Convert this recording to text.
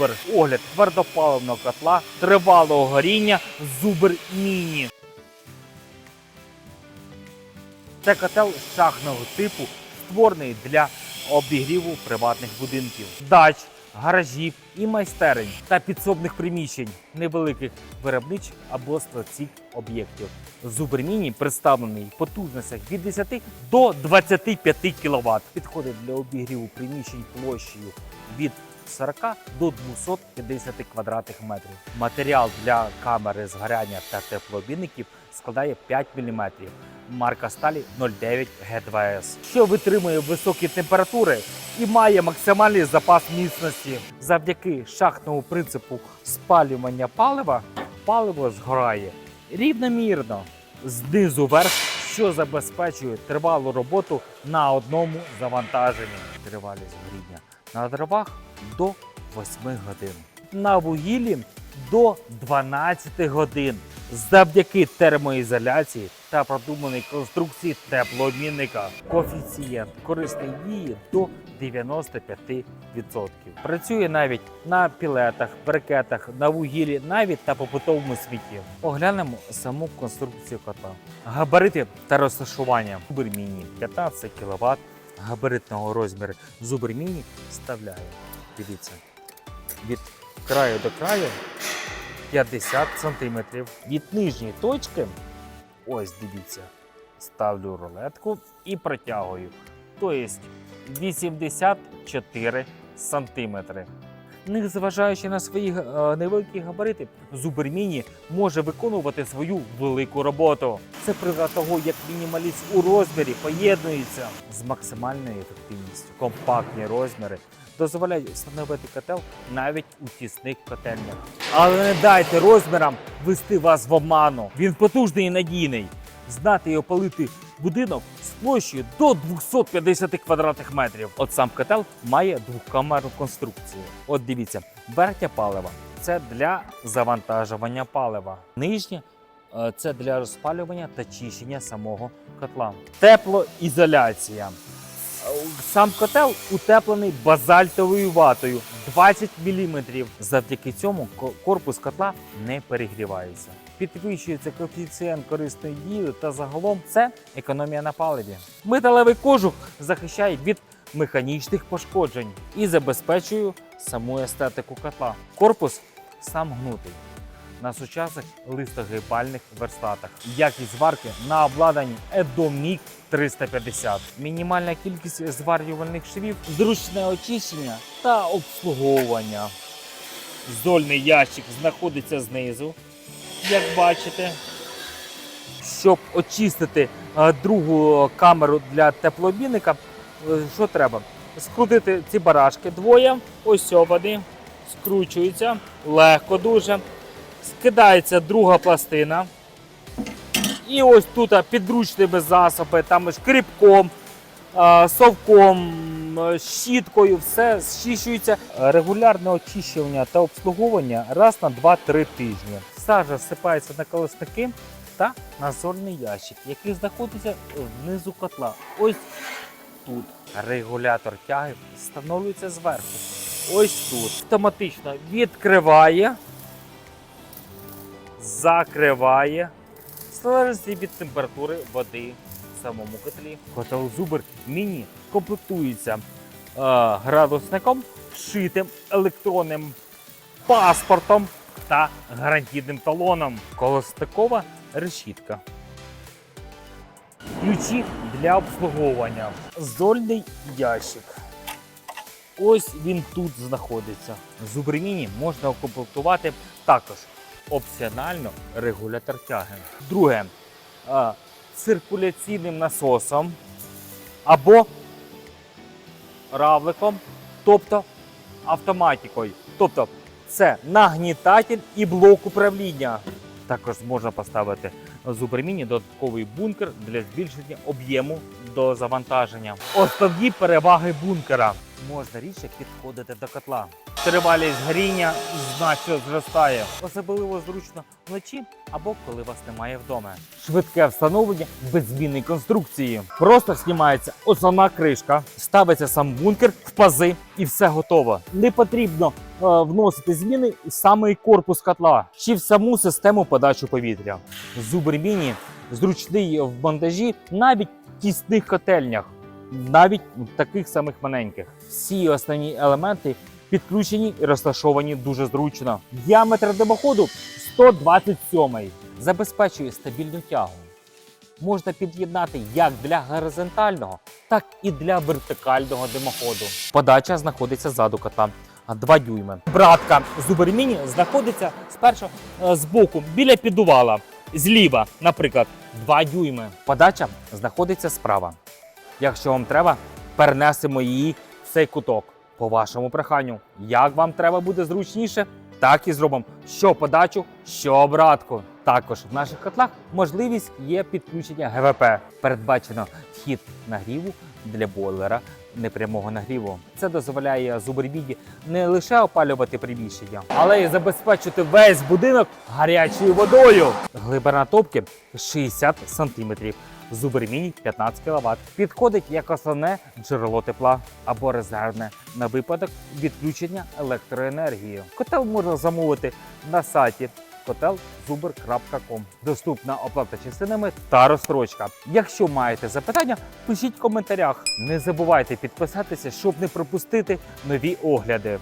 Зубр. Огляд твердопаливного котла тривалого горіння Зубр Міні. Це котел шахного типу, створений для обігріву приватних будинків, дач, гаражів і майстерень та підсобних приміщень невеликих виробничих або складських об'єктів. Зубр Міні представлений в потужностях від 10 до 25 кВт. Підходить для обігріву приміщень площею від 40 до 250 квадратних метрів. Матеріал для камери згоряння та теплообмінників складає 5 мм. Марка сталі 09 G2S, що витримує високі температури і має максимальний запас міцності. Завдяки шахтному принципу спалювання палива паливо згорає рівномірно знизу вверх, що забезпечує тривалу роботу на одному завантаженні. Тривалість горіння на дровах до 8 годин. На вугіллі до 12 годин. Завдяки термоізоляції та продуманій конструкції теплообмінника коефіцієнт корисної дії до 95%. Працює навіть на пілетах, брикетах, на вугіллі, навіть на побутовому смітті. Оглянемо саму конструкцію котла. Габарити та розташування. Зубр 15 кВт габаритного розміру. Зубр міні вставляє. Дивіться, від краю до краю 50 см. Від нижньої точки, ось дивіться, ставлю рулетку і протягую. Тобто 84 см. Незважаючи на свої е, невеликі габарити, Зубр Міні може виконувати свою велику роботу. Це приклад того, як мінімаліст у розмірі поєднується з максимальною ефективністю. Компактні розміри дозволяють встановити котел навіть у тісних котельнях. Але не дайте розмірам вести вас в обману. Він потужний і надійний. Знати і опалити будинок з площею до 250 квадратних метрів. От сам котел має двокамерну конструкцію. От дивіться, верхня палива це для завантажування палива. Нижня е, це для розпалювання та чищення самого котла. Теплоізоляція. Сам котел утеплений базальтовою ватою 20 мм. Завдяки цьому корпус котла не перегрівається. Підвищується коефіцієнт корисної дії та загалом це економія на паливі. Металевий кожух захищає від механічних пошкоджень і забезпечує саму естетику котла. Корпус сам гнутий на сучасних листогибальних верстатах. Якість зварки на обладнанні Edomik 350. Мінімальна кількість зварювальних швів, зручне очищення та обслуговування. Зольний ящик знаходиться знизу, як бачите. Щоб очистити е, другу камеру для теплообмінника, е, що треба? Скрутити ці барашки двоє, ось вони, скручуються легко дуже скидається друга пластина. І ось тут а, підручними засоби, там шкрібком, а, совком, щіткою, все зчищується. Регулярне очищення та обслуговування раз на 2-3 тижні. Сажа всипається на колосники та на зольний ящик, який знаходиться внизу котла. Ось тут. Регулятор тяги встановлюється зверху. Ось тут. Автоматично відкриває закриває в залежності від температури води в самому котлі. Котел Зубр міні комплектується е, градусником, вшитим електронним паспортом та гарантійним талоном. Колостикова решітка. Ключі для обслуговування. Зольний ящик. Ось він тут знаходиться. Зубр міні можна укомплектувати також опціонально регулятор тяги. Друге циркуляційним насосом або равликом, тобто автоматикою. Тобто це нагнітатель і блок управління. Також можна поставити зубриміні додатковий бункер для збільшення об'єму до завантаження. Основні переваги бункера можна рідше підходити до котла. Тривалість горіння значно зростає, особливо зручно вночі або коли вас немає вдома. Швидке встановлення без зміни конструкції. Просто знімається основна кришка, ставиться сам бункер в пази і все готово. Не потрібно вносити зміни у самий корпус котла чи в саму систему подачі повітря. Зубр міні зручний в монтажі навіть в тісних котельнях, навіть в таких самих маленьких. Всі основні елементи підключені і розташовані дуже зручно. Діаметр димоходу 127 забезпечує стабільну тягу. Можна під'єднати як для горизонтального, так і для вертикального димоходу. Подача знаходиться ззаду кота. 2 дюйми. Братка Зубер Міні знаходиться спершу е, збоку біля піддувала. Зліва, наприклад, 2 дюйми. Подача знаходиться справа. Якщо вам треба, перенесемо її в цей куток. По вашому проханню, як вам треба буде зручніше, так і зробимо. Що подачу, що обратку. Також в наших котлах можливість є підключення ГВП. Передбачено вхід нагріву для бойлера непрямого нагріву. Це дозволяє зубрібіді не лише опалювати приміщення, але й забезпечити весь будинок гарячою водою. Глибина топки 60 см. Зубермінь 15 кВт. Підходить як основне джерело тепла або резервне на випадок відключення електроенергії. Котел можна замовити на сайті hotelzuber.com. Доступна оплата частинами та розстрочка. Якщо маєте запитання, пишіть в коментарях. Не забувайте підписатися, щоб не пропустити нові огляди.